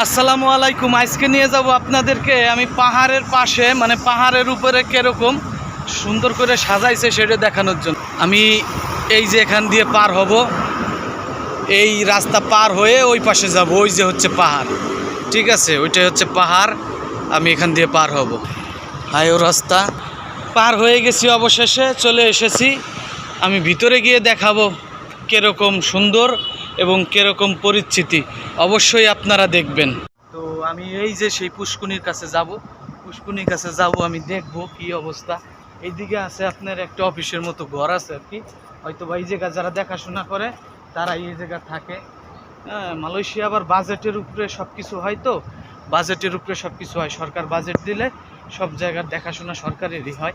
আসসালামু আলাইকুম, আজকে নিয়ে যাব আপনাদেরকে। আমি পাহাড়ের পাশে মানে পাহাড়ের উপরে কীরকম সুন্দর করে সাজাইছে সেটা দেখানোর জন্য। আমি এই যে এখান দিয়ে পার হব, এই রাস্তা পার হয়ে ওই পাশে যাব, ওই যে হচ্ছে পাহাড়। ঠিক আছে? ওইটাই হচ্ছে পাহাড়, আমি এখান দিয়ে পার হব। হাইও রাস্তা। পার হয়ে গেছি অবশেষে, চলে এসেছি। আমি ভিতরে গিয়ে দেখাবো কীরকম সুন্দর এবং কীরকম পরিস্থিতি, অবশ্যই আপনারা দেখবেন। তো আমি এই যে সেই পুষ্কুনির কাছে যাব, পুষ্কুনির কাছে যাব, আমি দেখব কি অবস্থা। এইদিকে আছে আপনার একটা অফিসের মতো ঘর আছে আর কি। হয়তো বা এই জায়গা যারা দেখাশোনা করে তারা এই জায়গা থাকে। হ্যাঁ মালয়েশিয়া আবার বাজেটের উপরে সব কিছু হয় তো। বাজেটের উপরে সব কিছু হয়। সরকার বাজেট দিলে সব জায়গার দেখাশোনা সরকারেরই হয়।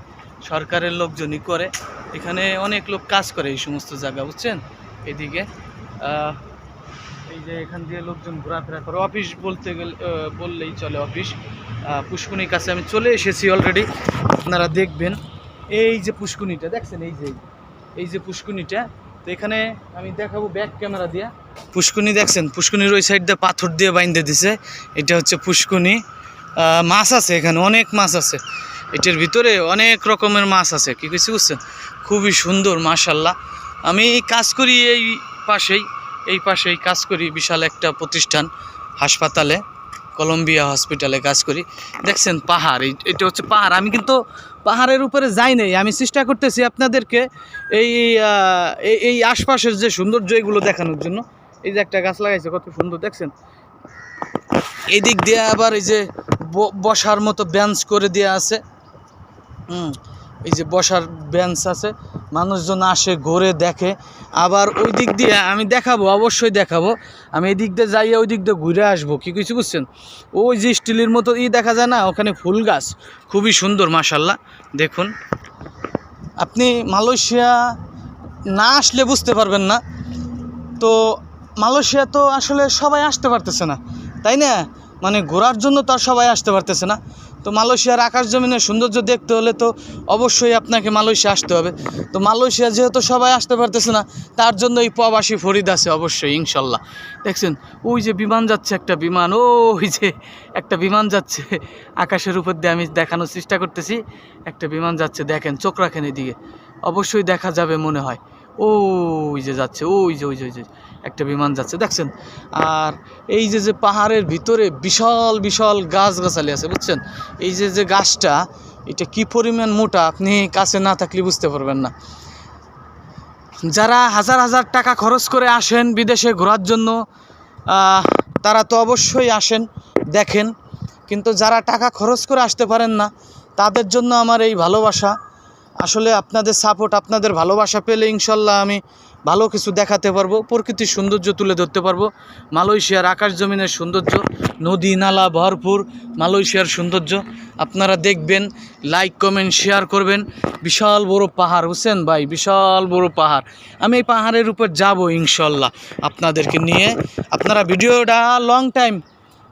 সরকারের লোকজনই করে। এখানে অনেক লোক কাজ করে এই সমস্ত জায়গা, বুঝছেন? এদিকে এই যে এখান দিয়ে লোকজন ঘোরাফেরা করে। অফিস বলতে গেলে বললেই চলে অফিস পুষ্কুনির কাছে আমি চলে এসেছি অলরেডি আপনারা দেখবেন এই যে পুষ্কুনিটা দেখছেন এই যে এই যে পুষ্কুনিটা? তো এখানে আমি দেখাবো ব্যাক ক্যামেরা দিয়ে। পুষ্কুনি দেখছেন? পুষ্কুনির ওই সাইড দিয়ে পাথর দিয়ে বাইন্ধে দিছে। এটা হচ্ছে পুষ্কুনি। মাছ আছে এখানে অনেক মাছ আছে। এটার ভিতরে অনেক রকমের মাছ আছে। কি কিছু বুঝছেন? খুবই সুন্দর মাশাল্লাহ আমি কাজ করি এই পাশেই, এই পাশেই কাজ করি, বিশাল একটা প্রতিষ্ঠান, হাসপাতালে, কলম্বিয়া হসপিটালে কাজ করি। দেখছেন পাহাড় এটা হচ্ছে পাহাড়। আমি কিন্তু পাহাড়ের উপরে যাই নাই, আমি চেষ্টা করতেছি আপনাদেরকে এই এই- আশপাশের যে সৌন্দর্য, এগুলো দেখানোর জন্য। এই যে একটা গাছ লাগাইছে, কত সুন্দর, দেখছেন? এই দিক দিয়ে আবার এই যে বসার মতো বেঞ্চ করে দেওয়া আছে। হুম, এই যে বসার বেঞ্চ আছে। মানুষজন আসে, ঘুরে, দেখে। আবার ওই দিক দিয়ে আমি দেখাবো, অবশ্যই দেখাবো। আমি এই দিক দিয়ে যাইয়া ওই দিক দিয়ে ঘুরে আসব, কি কিছু বুঝছেন? ওই যে স্টিলের মতো ই দেখা যায় না, ওখানে ফুল গাছ, খুবই সুন্দর মাসাল্লাহ দেখুন। আপনি মালয়েশিয়া না আসলে বুঝতে পারবেন না। তো মালয়েশিয়া তো আসলে সবাই আসতে পারতেছে না, তাই না? মানে ঘোরার জন্য তো আর সবাই আসতে পারতেছে না। তো মালয়েশিয়ার আকাশ জমিনের সৌন্দর্য দেখতে হলে তো অবশ্যই আপনাকে মালয়েশিয়া আসতে হবে। তো মালয়েশিয়া যেহেতু সবাই আসতে পারতেছে না, তার জন্য এই প্রবাসী ফরিদ আছে অবশ্যই, ইনশাল্লাহ। দেখছেন, ওই যে বিমান যাচ্ছে একটা বিমান, ওই যে একটা বিমান যাচ্ছে। আকাশের উপর দিয়ে আমি দেখানোর চেষ্টা করতেছি, একটা বিমান যাচ্ছে, দেখেন, চোখ রাখেন এদিকে। অবশ্যই দেখা যাবে মনে হয়। ওই যে যাচ্ছে, ওই যে ওই যে ওই যে, একটা বিমান যাচ্ছে, দেখছেন? আর এই যে যে পাহাড়ের ভিতরে বিশাল বিশাল গাছগাছালি আছে, বুঝছেন? এই যে যে গাছটা, এটা কি পরিমাণ মোটা, আপনি কাছে না থাকলে বুঝতে পারবেন না। যারা হাজার হাজার টাকা খরচ করে আসেন বিদেশে ঘোরার জন্য তারা তো অবশ্যই আসেন, দেখেন। কিন্তু যারা টাকা খরচ করে আসতে পারেন না, তাদের জন্য আমার এই ভালোবাসা। আসলে আপনাদের সাপোর্ট আপনাদের ভালোবাসা পেলে ইনশাল্লাহ আমি ভালো কিছু দেখাতে পারব, প্রকৃতির সৌন্দর্য তুলে ধরতে পারব। মালয়েশিয়ার আকাশ জমিনের সৌন্দর্য, নদী, নালা ভরপুর মালয়েশিয়ার সৌন্দর্য। আপনারা দেখবেন লাইক কমেন্ট শেয়ার করবেন। বিশাল বড় পাহাড় বুঝছেন ভাই, বিশাল বড় পাহাড়। আমি এই পাহাড়ের উপর যাব ইনশাল্লাহ আপনাদেরকে নিয়ে। আপনারা ভিডিওটা লং টাইম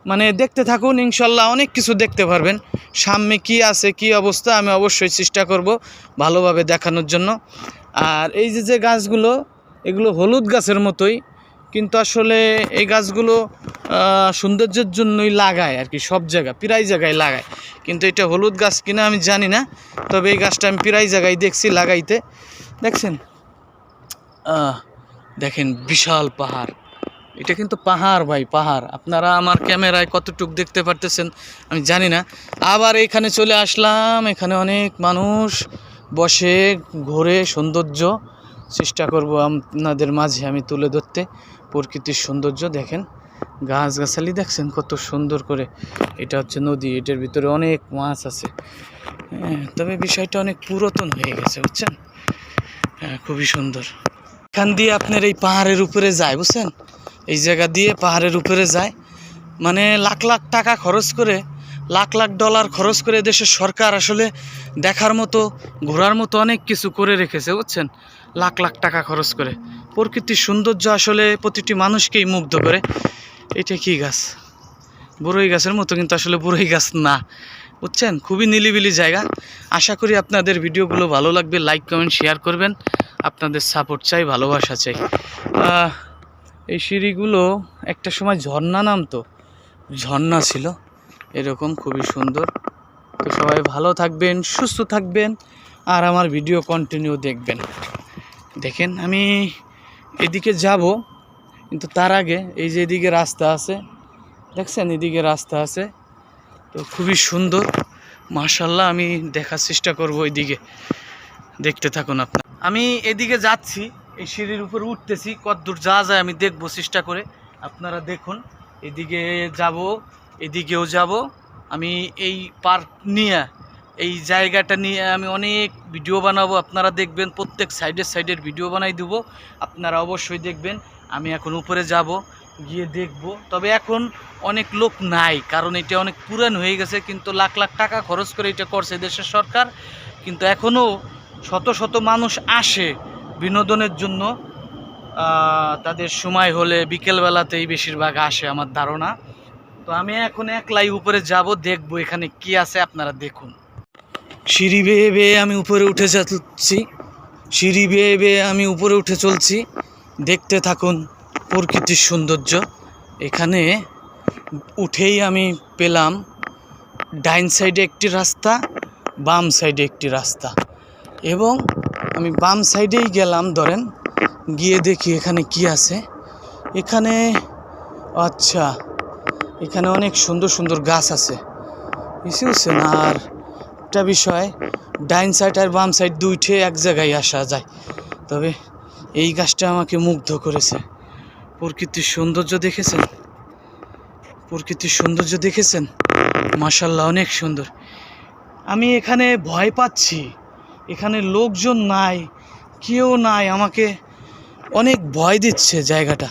মানে দেখতে থাকুন, ইনশাল্লাহ অনেক কিছু দেখতে পারবেন। সামনে কি আছে, কি অবস্থা, আমি অবশ্যই চেষ্টা করব ভালোভাবে দেখানোর জন্য। আর এই যে যে গাছগুলো, এগুলো হলুদ গাছের মতোই, কিন্তু আসলে এই গাছগুলো সৌন্দর্যের জন্যই লাগায় আর কি, সব জায়গা, প্রায় জায়গায় লাগায়। কিন্তু এটা হলুদ গাছ কিনা আমি জানি না, তবে এই গাছটা আমি প্রায় জায়গায় দেখছি লাগাইতে। দেখছেন? দেখেন, বিশাল পাহাড়। এটা কিন্তু পাহাড় ভাই পাহাড়। আপনারা আমার ক্যামেরায় কতটুক দেখতে পারতেছেন আমি জানি না। আবার এখানে চলে আসলাম এখানে অনেক মানুষ বসে ঘোরে সৌন্দর্য। চেষ্টা করব আপনাদের মাঝে আমি তুলে ধরতে। প্রকৃতির সৌন্দর্য দেখেন। গাছগাছালি দেখছেন কত সুন্দর করে। এটা হচ্ছে নদী এটার ভিতরে অনেক মাছ আছে। হ্যাঁ, তবে বিষয়টা অনেক পুরাতন হয়ে গেছে বুঝছেন? হ্যাঁ খুবই সুন্দর। এখান দিয়ে আপনার এই পাহাড়ের উপরে যায় বুঝছেন? এই জায়গা দিয়ে পাহাড়ের উপরে যায়। মানে লাখ লাখ টাকা খরচ করে, লাখ লাখ ডলার খরচ করে দেশের সরকার আসলে দেখার মতো, ঘোরার মতো অনেক কিছু করে রেখেছে, বুঝছেন? লাখ লাখ টাকা খরচ করে। প্রকৃতির সৌন্দর্য আসলে প্রতিটি মানুষকেই মুগ্ধ করে। এটা কি গাছ? বড়ই গাছের মতো কিন্তু আসলে বড়ই গাছ না, বুঝছেন? খুবই নিলিবিলি জায়গা। আশা করি আপনাদের ভিডিওগুলো ভালো লাগবে। লাইক কমেন্ট শেয়ার করবেন। আপনাদের সাপোর্ট চাই, ভালোবাসা চাই। এই সিঁড়িগুলো একটা সময় ঝর্ণা নামতো। ঝর্ণা ছিল, এরকম খুবই সুন্দর। তো সবাই ভালো থাকবেন, সুস্থ থাকবেন, আর আমার ভিডিও কন্টিনিউ দেখবেন। দেখেন, আমি এদিকে যাব, কিন্তু তার আগে এই যে এদিকে রাস্তা আছে, দেখছেন এদিকে রাস্তা আছে? তো খুবই সুন্দর। মার্শাল্লাহ আমি দেখার চেষ্টা করব ওইদিকে। দেখতে থাকুন আপনার। আমি এদিকে যাচ্ছি এই সিঁড়ির উপর উঠতেছি, কতদূর যাওয়া যায় আমি দেখব, চেষ্টা করে। আপনারা দেখুন, এদিকে যাব, এদিকেও যাব। আমি এই পার্ক নিয়ে, এই জায়গাটা নিয়ে আমি অনেক ভিডিও বানাবো। আপনারা দেখবেন, প্রত্যেক সাইডের সাইডের ভিডিও বানাই দেবো। আপনারা অবশ্যই দেখবেন, আমি এখন উপরে যাব, গিয়ে দেখব। তবে এখন অনেক লোক নাই, কারণ এটা অনেক পুরান হয়ে গেছে, কিন্তু লাখ লাখ টাকা খরচ করে এটা করছে দেশের সরকার। কিন্তু এখনও শত শত মানুষ আসে বিনোদনের জন্য তাদের সময় হলে বিকেলবেলাতেই বেশিরভাগ আসে আমার ধারণা। তো আমি এখন একলাই উপরে যাব, দেখব এখানে কি আছে, আপনারা দেখুন। সিঁড়ি বেয়ে বেয়ে আমি উপরে উঠে যাচ্ছি। সিঁড়ি বেয়ে বেয়ে আমি উপরে উঠে চলছি। দেখতে থাকুন প্রকৃতির সৌন্দর্য। এখানে উঠেই আমি পেলাম ডাইন সাইডে একটি রাস্তা, বাম সাইডে একটি রাস্তা। এবং আমি বাম সাইডেই গেলাম, ধরেন। গিয়ে দেখি এখানে কি আছে। এখানে আচ্ছা এখানে অনেক সুন্দর সুন্দর গাছ আছে। বুঝছেন আর একটা বিষয়, ডাইন সাইড আর বাম সাইড দুইটে এক জায়গায় আসা যায়। তবে এই গাছটা আমাকে মুগ্ধ করেছে। প্রকৃতির সৌন্দর্য দেখেছেন? প্রকৃতির সৌন্দর্য দেখেছেন? মাসাল্লাহ অনেক সুন্দর। আমি এখানে ভয় পাচ্ছি। এখানে লোকজন নাই, কেউ নাই, আমাকে অনেক ভয় দিচ্ছে জায়গাটা।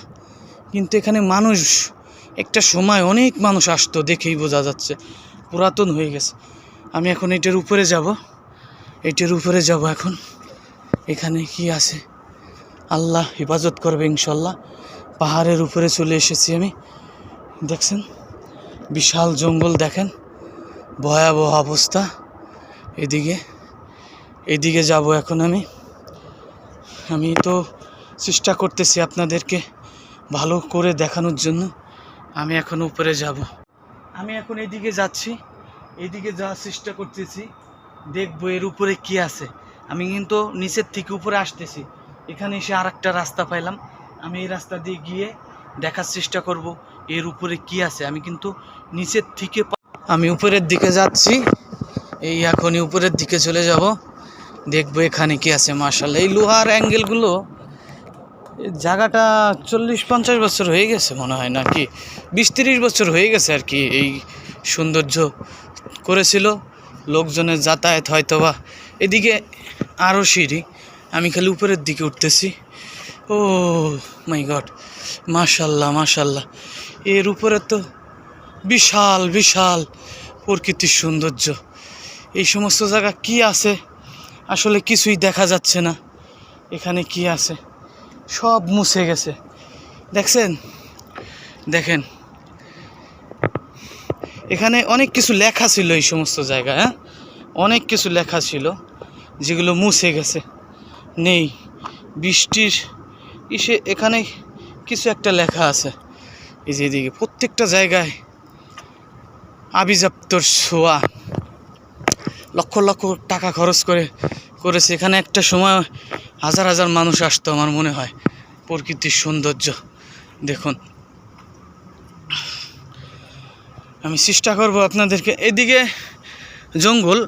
কিন্তু এখানে মানুষ, একটা সময় অনেক মানুষ আসতো দেখেই বোঝা যাচ্ছে, পুরাতন হয়ে গেছে। আমি এখন এটার উপরে যাব, এটার উপরে যাব এখন। এখানে কি আছে? আল্লাহ হেফাজত করবে ইনশাল্লাহ। পাহাড়ের উপরে চলে এসেছি আমি। দেখছেন? বিশাল জঙ্গল দেখেন। ভয়াবহ অবস্থা। এদিকে এদিকে যাব এখন আমি। আমি তো চেষ্টা করতেছি আপনাদেরকে ভালো করে দেখানোর জন্য। আমি এখন উপরে যাব। আমি এখন এদিকে যাচ্ছি। এদিকে যাওয়ার চেষ্টা করতেছি। দেখব এর উপরে কি আছে। আমি কিন্তু নিচের থেকে উপরে আসতেছি। এখানে এসে আর একটা রাস্তা পাইলাম। আমি এই রাস্তা দিয়ে গিয়ে দেখার চেষ্টা করব এর উপরে কি আছে। আমি কিন্তু নিচের থেকে আমি উপরের দিকে যাচ্ছি। এই এখনই উপরের দিকে চলে যাব। দেখব এখানে কি আছে মার্শাল এই লোহার অ্যাঙ্গেলগুলো জায়গাটা চল্লিশ পঞ্চাশ বছর হয়ে গেছে মনে হয় নাকি? বিশ তিরিশ বছর হয়ে গেছে আর কি এই সৌন্দর্য করেছিল। লোকজনের যাতায়াত হয়তো বা এদিকে আরও সিঁড়ি। আমি খালি উপরের দিকে উঠতেছি। ও মাই গড মাশাল্লাহ মাশাল্লাহ এর উপরে তো বিশাল বিশাল প্রকৃতির সৌন্দর্য। এই সমস্ত জায়গা কি আছে? আসলে কিছুই দেখা যাচ্ছে না। এখানে কি আছে? সব মুছে গেছে। দেখছেন? দেখেন। এখানে অনেক কিছু লেখা ছিল এই সমস্ত জায়গায় হ্যাঁ? অনেক কিছু লেখা ছিল যেগুলো মুছে গেছে। নেই। বৃষ্টির ইসে এখানে কিছু একটা লেখা আছে। এই যে এদিকে, প্রত্যেকটা জায়গায় আবিজাপ্তর ছোঁয়া। লক্ষ লক্ষ টাকা খরচ করে করেছে। এখানে একটা সময় হাজার হাজার মানুষ আসতো আমার মনে হয়। প্রকৃতির সৌন্দর্য, দেখুন। আমি চেষ্টা করব আপনাদেরকে। এদিকে জঙ্গল,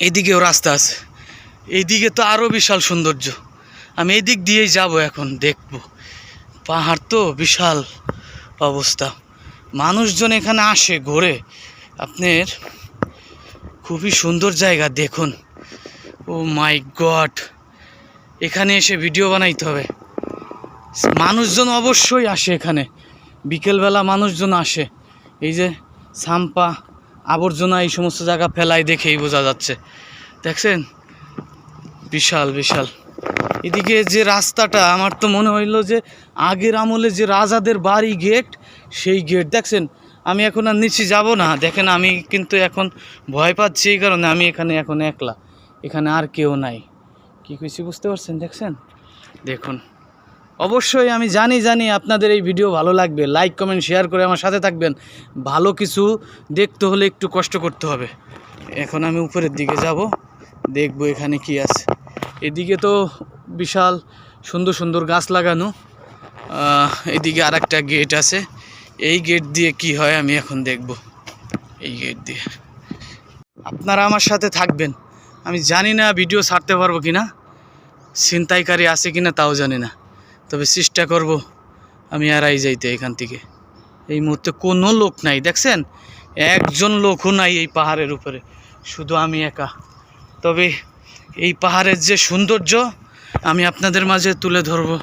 এদিকেও রাস্তা আছে। এইদিকে তো আরও বিশাল সৌন্দর্য। আমি এই দিক দিয়েই যাব এখন, দেখব। পাহাড় তো বিশাল অবস্থা। মানুষজন এখানে আসে ঘোরে। আপনার খুবই সুন্দর জায়গা, দেখুন। Oh my god. এখানে এসে ভিডিও বানাইতে হবে। মানুষজন অবশ্যই আসে এখানে। বিকেলবেলা মানুষজন আসে। এই যে সাম্পা, আবর্জনা, এই সমস্ত জায়গা ফেলায় দেখেই বোঝা যাচ্ছে। দেখছেন? বিশাল বিশাল। এদিকে যে রাস্তাটা, আমার তো মনে হইল যে আগের আমলে যে রাজাদের বাড়ি গেট সেই গেট দেখছেন? আমি এখন আর নিচে যাব না। দেখেন আমি কিন্তু এখন ভয় পাচ্ছি এই কারণে আমি এখানে এখন একলা। এখানে আর কেউ নাই। কি কইছি বুঝতে পারছেন, দেখছেন? দেখুন। অবশ্যই আমি জানি জানি আপনাদের এই ভিডিও ভালো লাগবে। লাইক কমেন্ট শেয়ার করে আমার সাথে থাকবেন। ভালো কিছু দেখতে হলে একটু কষ্ট করতে হবে। এখন আমি উপরের দিকে যাব। দেখব এখানে কি আছে। এদিকে তো বিশাল সুন্দর সুন্দর গাছ লাগানো। এদিকে আর একটা গেট আছে। এই গেট দিয়ে কি হয় আমি এখন দেখব। এই গেট দিয়ে। আপনারা আমার সাথে থাকবেন। আমি জানি না ভিডিও ছাড়তে পারব কি না ছিনতাইকারী আছে কি না তাও জানি না। তবে চেষ্টা করব আমি এড়াই যাইতে এখান থেকে। এই মুহূর্তে কোনো লোক নাই, দেখছেন? একজন লোকও নাই এই পাহাড়ের উপরে। শুধু আমি একা। তবে এই পাহাড়ের যে সৌন্দর্য আমি আপনাদের মাঝে তুলে ধরবো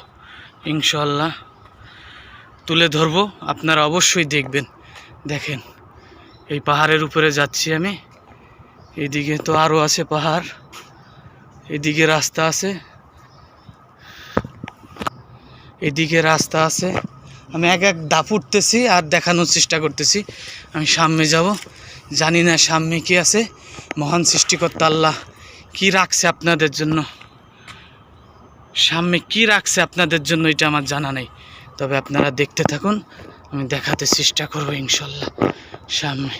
ইনশাল্লাহ তুলে ধরবো, আপনারা অবশ্যই দেখবেন। দেখেন, এই পাহাড়ের উপরে যাচ্ছি আমি। এদিকে তো আরও আছে পাহাড়, এদিকে রাস্তা আছে। এদিকে রাস্তা আছে। আমি এক এক দাপ উঠতেছি আর দেখানোর চেষ্টা করতেছি। আমি সামনে যাব। জানি না সামনে কি আছে। মহান সৃষ্টিকর্তা আল্লাহ কি রাখছে আপনাদের জন্য? সামনে কি রাখছে আপনাদের জন্য এটা আমার জানা নেই। তবে আপনারা দেখতে থাকুন আমি দেখাতে চেষ্টা করব ইনশাল্লাহ সামনে।